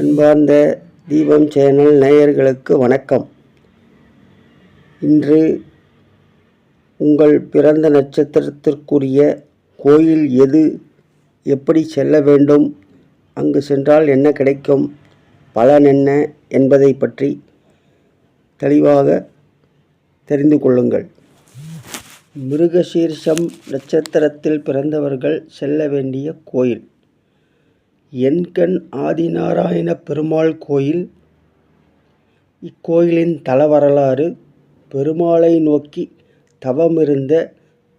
அன்பார்ந்த தீபம் சேனல் நேயர்களுக்கு வணக்கம். இன்று உங்கள் பிறந்த நட்சத்திரத்திற்குரிய கோயில் எது எப்படி செல்ல வேண்டும் அங்கு சென்றால் என்ன கிடைக்கும் பலன் என்ன என்பதை பற்றி தெளிவாக தெரிந்து கொள்ளுங்கள். மிருகசீர்ஷம் நட்சத்திரத்தில் பிறந்தவர்கள் செல்ல வேண்டிய கோயில். எண்கண் ஆதிநாராயண பெருமாள் கோயில். இக்கோயிலின் தல வரலாறு பெருமாளை நோக்கி தவமிருந்த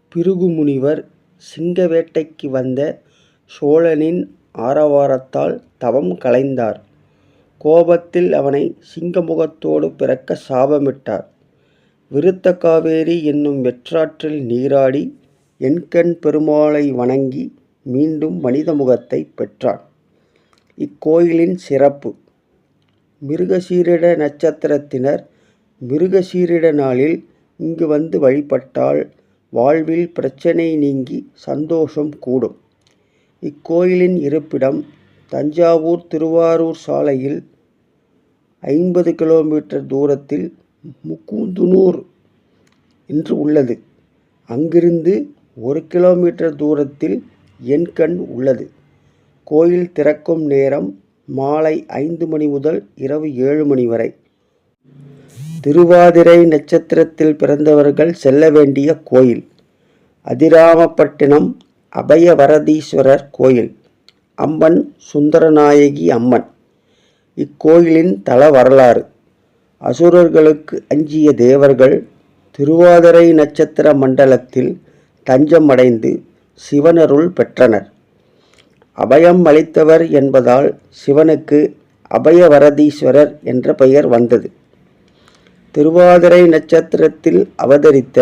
பிருகு முனிவர் சிங்க வேட்டைக்கு வந்த சோழனின் ஆரவாரத்தால் தவம் கலைந்தார் கோபத்தில் அவனை சிங்கமுகத்தோடு பிறக்க சாபமிட்டார். விருத்த காவேரி என்னும் வெற்றாற்றில் நீராடி எண்கண் பெருமாளை வணங்கி மீண்டும் மனித முகத்தை பெற்றான். இக்கோயிலின் சிறப்பு. மிருகசீரிட நட்சத்திரத்தினர் மிருகசீரிட நாளில் இங்கு வந்து வழிபட்டால் வாழ்வில் பிரச்சனை நீங்கி சந்தோஷம் கூடும். இக்கோயிலின் இருப்பிடம் தஞ்சாவூர் திருவாரூர் சாலையில் ஐம்பது கிலோமீட்டர் தூரத்தில் முக்கூந்துனூர் என்று உள்ளது. அங்கிருந்து ஒரு கிலோமீட்டர் தூரத்தில் எண்கண் உள்ளது. கோயில் திறக்கும் நேரம் மாலை ஐந்து மணி முதல் இரவு ஏழு மணி வரை. திருவாதிரை நட்சத்திரத்தில் பிறந்தவர்கள் செல்ல வேண்டிய கோயில். அதிராமப்பட்டினம் அபயவரதீஸ்வரர் கோயில். அம்மன் சுந்தரநாயகி அம்மன். இக்கோயிலின் தல வரலாறு. அசுரர்களுக்கு அஞ்சிய தேவர்கள் திருவாதிரை நட்சத்திர மண்டலத்தில் தஞ்சமடைந்து சிவனருள் பெற்றனர். அபயம் அளித்தவர் என்பதால் சிவனுக்கு அபயவரதீஸ்வரர் என்ற பெயர் வந்தது. திருவாதிரை நட்சத்திரத்தில் அவதரித்த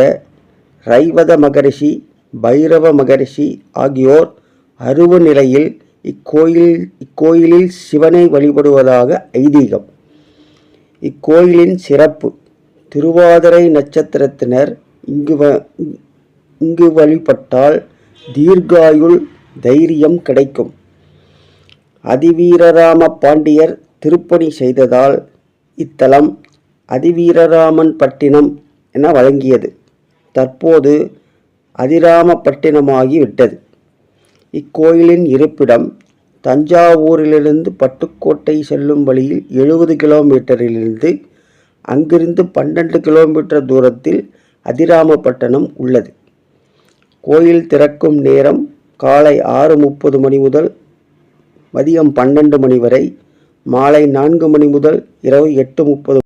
ரைவத மகரிஷி பைரவ மகரிஷி ஆகியோர் அருவ நிலையில் இக்கோயில் இக்கோயிலில் சிவனை வழிபடுவதாக ஐதீகம். இக்கோயிலின் சிறப்பு திருவாதிரை நட்சத்திரத்தினர் இங்கு வ இங்கு வழிபட்டால் தீர்காயுள் தைரியம் கிடைக்கும். அதிவீரராம பாண்டியர் திருப்பணி செய்ததால் இத்தலம் அதிவீரராமன் பட்டினம் என வழங்கியது. தற்போது அதிராமப்பட்டினமாகி விட்டது. இக்கோயிலின் இருப்பிடம் தஞ்சாவூரிலிருந்து பட்டுக்கோட்டை செல்லும் வழியில் எழுபது கிலோமீட்டரிலிருந்து அங்கிருந்து பன்னெண்டு கிலோமீட்டர் தூரத்தில் அதிராமப்பட்டினம் உள்ளது. கோயில் திறக்கும் நேரம் காலை ஆறு முப்பது மணி முதல் மதியம் பன்னெண்டு மணி வரை மாலை நான்கு மணி முதல் இரவு எட்டு முப்பது